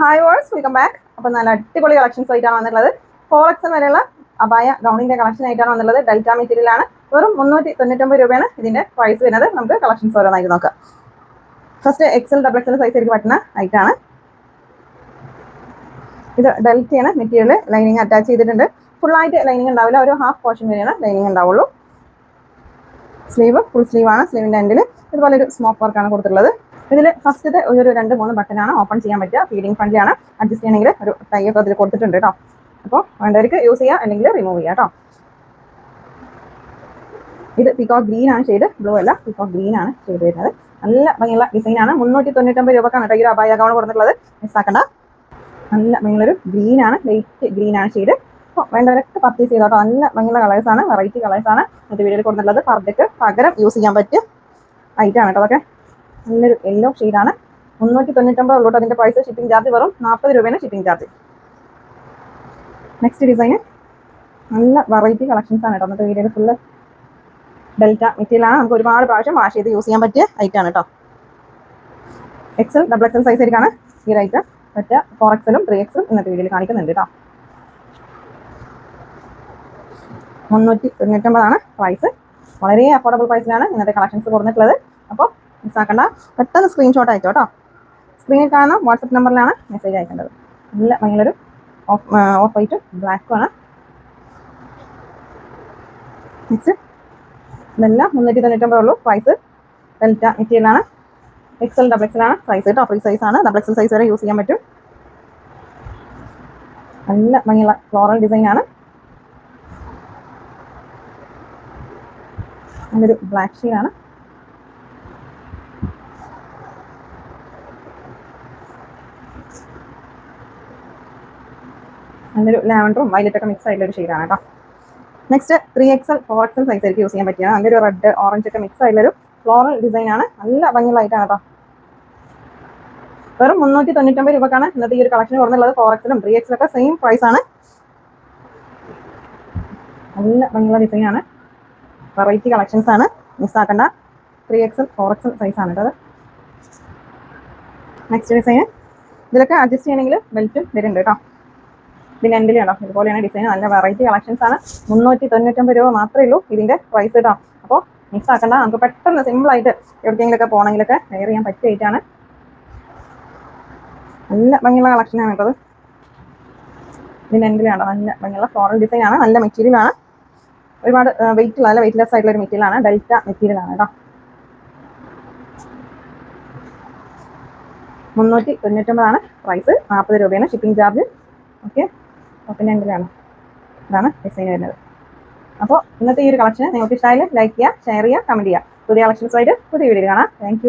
Hi verse welcome back അപ്പോൾ നല്ല അടിപൊളി കളക്ഷൻസ് ആയിട്ടാണ് വന്നിട്ടുള്ളത്. ഫോർ എക്സ് വരെയുള്ള അപായ ഗൗണിന്റെ കളക്ഷൻ ആയിട്ടാണ് വന്നിട്ടുള്ളത്. ഡെൽറ്റ മെറ്റീരിയലാണ് വെറും മുന്നൂറ്റി തൊണ്ണൂറ്റൊമ്പത് രൂപയാണ് ഇതിന്റെ പ്രൈസ് വരുന്നത്. നമുക്ക് കളക്ഷൻസ് ഓരോന്നായിട്ട് നോക്കാം. First XL double XL size സൈസിലേക്ക് പറ്റുന്ന ഐറ്റാണ് ഇത് ഡെൽറ്റയാണ് മെറ്റീരിയൽ ലൈനിങ് അറ്റാച്ച് ചെയ്തിട്ടുണ്ട്. ഫുള്ളായിട്ട് ലൈനിങ് ഉണ്ടാവില്ല. ഒരു ഹാഫ് പോർഷൻ വരെയാണ് ലൈനിങ് ഉണ്ടാവുള്ളൂ. സ്ലീവ് ഫുൾ സ്ലീവാണ് ആണ്. സ്ലീവിന്റെ എൻഡിൽ ഇതുപോലെ ഒരു സ്മോക്ക് വർക്കാണ് കൊടുത്തിട്ടുള്ളത്. ഇതിൽ ഫസ്റ്റത്തെ ഒരു രണ്ട് മൂന്ന് ബട്ടനാണ് ഓപ്പൺ ചെയ്യാൻ പറ്റുക. ഫീഡിങ് ഫ്രണ്ട്ലിയാണ് അഡ്ജസ്റ്റ് ചെയ്യണമെങ്കിൽ ഒരു ടൈയൊക്കെ അതിൽ കൊടുത്തിട്ടുണ്ട് കേട്ടോ അപ്പോൾ വേണ്ടവർക്ക് യൂസ് ചെയ്യാം അല്ലെങ്കിൽ റിമൂവ് ചെയ്യാം കേട്ടോ ഇത് പിക്കോ ഗ്രീൻ ആണ് ഷെയ്ഡ് ബ്ലൂ അല്ല പിക്കോ ഗ്രീൻ ആണ് ചെയ്ത് വരുന്നത്. നല്ല ഭംഗിയുള്ള ഡിസൈനാണ് മുന്നൂറ്റി തൊണ്ണൂറ്റൊമ്പത് രൂപക്കാണ് കേട്ടോ ഈ ഒരു അബായ ഗൗൺ കൊടുത്തിട്ടുള്ളത്. മിസ്സാക്കണ്ട നല്ല ഭംഗിയുള്ളൊരു ഗ്രീൻ ആണ്. ലൈറ്റ് ഗ്രീൻ ആണ് ഷെയ്ഡ് അപ്പോൾ വേണ്ടവരൊക്കെ പർച്ചേസ് ചെയ്തോട്ടോ നല്ല ഭംഗിയുള്ള കളേഴ്സ് ആണ് വെറൈറ്റി കളേഴ്സ് ആണ്. ഇത് വീഡിയോയിൽ കൊടുത്തിട്ടുള്ളത്. പർദ്ദക്ക് പകരം യൂസ് ചെയ്യാൻ പറ്റിയ ആണ് കേട്ടോ അതൊക്കെ. നല്ലൊരു യെല്ലോ ഷെയ്ഡാണ് മുന്നൂറ്റി തൊണ്ണൂറ്റൊമ്പത് ഉള്ളൂ അതിന്റെ പ്രൈസ് ഷിപ്പിംഗ് ചാർജ് വെറും നാൽപ്പത് രൂപയാണ് ഷിപ്പിംഗ് ചാർജ് നെക്സ്റ്റ് ഡിസൈന് നല്ല വെറൈറ്റി കളക്ഷൻസ് ആണ് കേട്ടോ. അന്നത്തെ വീഡിയോയിൽ ഫുള്ള് ഡെൽറ്റ മെറ്റീരിയൽ ആണ്. നമുക്ക് ഒരുപാട് പ്രാവശ്യം വാഷ് ചെയ്ത് യൂസ് ചെയ്യാൻ പറ്റിയ ഐറ്റം ആണ് കേട്ടോ. എക്സൽ ഡബിൾ എക്സൽ സൈസ് ആയിരിക്കാണ് ഈ റൈറ്റ് മറ്റേ ഫോർ എക്സലും ത്രീ എക്സലും ഇന്നത്തെ വീഡിയോയിൽ കാണിക്കുന്നുണ്ട് കേട്ടോ. മുന്നൂറ്റി തൊണ്ണൂറ്റൊമ്പതാണ് പ്രൈസ് വളരെ അഫോർഡബിൾ പ്രൈസിലാണ് ഇന്നത്തെ കളക്ഷൻസ് കൊടുത്തിട്ടുള്ളത് അപ്പോൾ മിസ്സാക്കണ്ട. പെട്ടെന്ന് സ്ക്രീൻഷോട്ട് അയച്ചോ കേട്ടോ. സ്ക്രീനിൽ കാണുന്ന വാട്സപ്പ് നമ്പറിലാണ് മെസ്സേജ് അയക്കേണ്ടത്. നല്ല ഭയങ്കര ഓഫ് ഓഫ് വൈറ്റ് ബ്ലാക്കും ആണ്. നെക്സ്റ്റ് ഇതെല്ലാം മുന്നൂറ്റി തൊണ്ണൂറ്റൊമ്പത് ഉള്ളൂ. പ്രൈസ് ഡെൽറ്റ മെറ്റീരിയലാണ് എക്സൽ ഡബിൾ എക്സൽ ആണ്. സൈസ് കേട്ടോ. ഫ്രീ സൈസ് ആണ്. ഡബിൾ എക്സൽ സൈസ് വരെ യൂസ് ചെയ്യാൻ പറ്റും. നല്ല ഭംഗിയുള്ള ഫ്ലോറൽ ഡിസൈൻ ആണ്. നല്ലൊരു ബ്ലാക്ക് ഷെയ്ഡാണ് നല്ലൊരു ലാവൻഡറും വൈലറ്റ് ഒക്കെ മിക്സ് ആയിട്ടുള്ള ഒരു ഷെയ്ഡാണ് കേട്ടോ next three XL four XL size ആയിരിക്കും യൂസ് ചെയ്യാൻ പറ്റിയാണ് നല്ലൊരു റെഡ് ഓറഞ്ച് ഒക്കെ മിക്സ് ആയിട്ടുള്ളൊരു ഫ്ലോറൽ ഡിസൈൻ ആണ്. നല്ല ഭംഗിയുള്ളതായിട്ടാണ് കേട്ടോ വെറും മുന്നൂറ്റി തൊണ്ണൂറ്റൊമ്പത് രൂപക്കാണ് ഇന്നത്തെ ഈ ഒരു കളക്ഷൻ കുറഞ്ഞുള്ളത് ഫോർ എക്സിലും ത്രീ എക്സിലും ഒക്കെ സെയിം പ്രൈസ് ആണ്. നല്ല ഭംഗിയുള്ള ഡിസൈൻ ആണ്. വെറൈറ്റി കളക്ഷൻസ് ആണ്. മിസ്സാക്കണ്ട three XL four XL size ആണ് കേട്ടോ നെക്സ്റ്റ് ഡിസൈൻ ഇതിലൊക്കെ അഡ്ജസ്റ്റ് ചെയ്യണമെങ്കിൽ ബെൽറ്റും വരുന്നുണ്ട് കേട്ടോ. ഇതിന്റെ എൻഡിൽ കേട്ടോ ഇതുപോലെയാണ് ഡിസൈൻ നല്ല വെറൈറ്റി കളക്ഷൻസ് ആണ്. മുന്നൂറ്റി തൊണ്ണൂറ്റൊമ്പത് രൂപ മാത്രമേ ഉള്ളൂ ഇതിന്റെ പ്രൈസ് കേട്ടോ. അപ്പോൾ മിക്സ് ആക്കണ്ട. നമുക്ക് പെട്ടെന്ന് സിമ്പിൾ ആയിട്ട് എവിടേക്കെങ്കിലൊക്കെ പോകണമെങ്കിലൊക്കെ വെയർ ചെയ്യാൻ പറ്റിയിട്ടാണ് നല്ല ഭംഗിയുള്ള കളക്ഷനാണ് കേട്ടത്. ഇതിന്റെ എൻഡിലാണ് നല്ല ഭംഗിയുള്ള ഫ്ലോറൽ ഡിസൈൻ ആണ്. നല്ല മെറ്റീരിയലാണ് ഒരുപാട് വെയിറ്റ് നല്ല വെയിറ്റ്ലെസ് ആയിട്ടുള്ള ഒരു മെറ്റീരിയലാണ് ഡെൽറ്റ മെറ്റീരിയലാണ് കേട്ടോ. മുന്നൂറ്റി തൊണ്ണൂറ്റൊമ്പതാണ് പ്രൈസ് നാൽപ്പത് രൂപയാണ് ഷിപ്പിംഗ് ചാർജ് ഓക്കെ ടോപ്പിന്റെ എൻഡിലാണ് ഇതാണ് ഡിസൈൻ വരുന്നത്. അപ്പോൾ ഇന്നത്തെ ഈ ഒരു കളക്ഷൻ നിങ്ങൾക്ക് ഇഷ്ടമായാലും ലൈക്ക് ചെയ്യുക ഷെയർ ചെയ്യുക കമന്റ് ചെയ്യുക. പുതിയ കളക്ഷൻസുമായിട്ട് പുതിയ വീഡിയോ കാണാം. താങ്ക്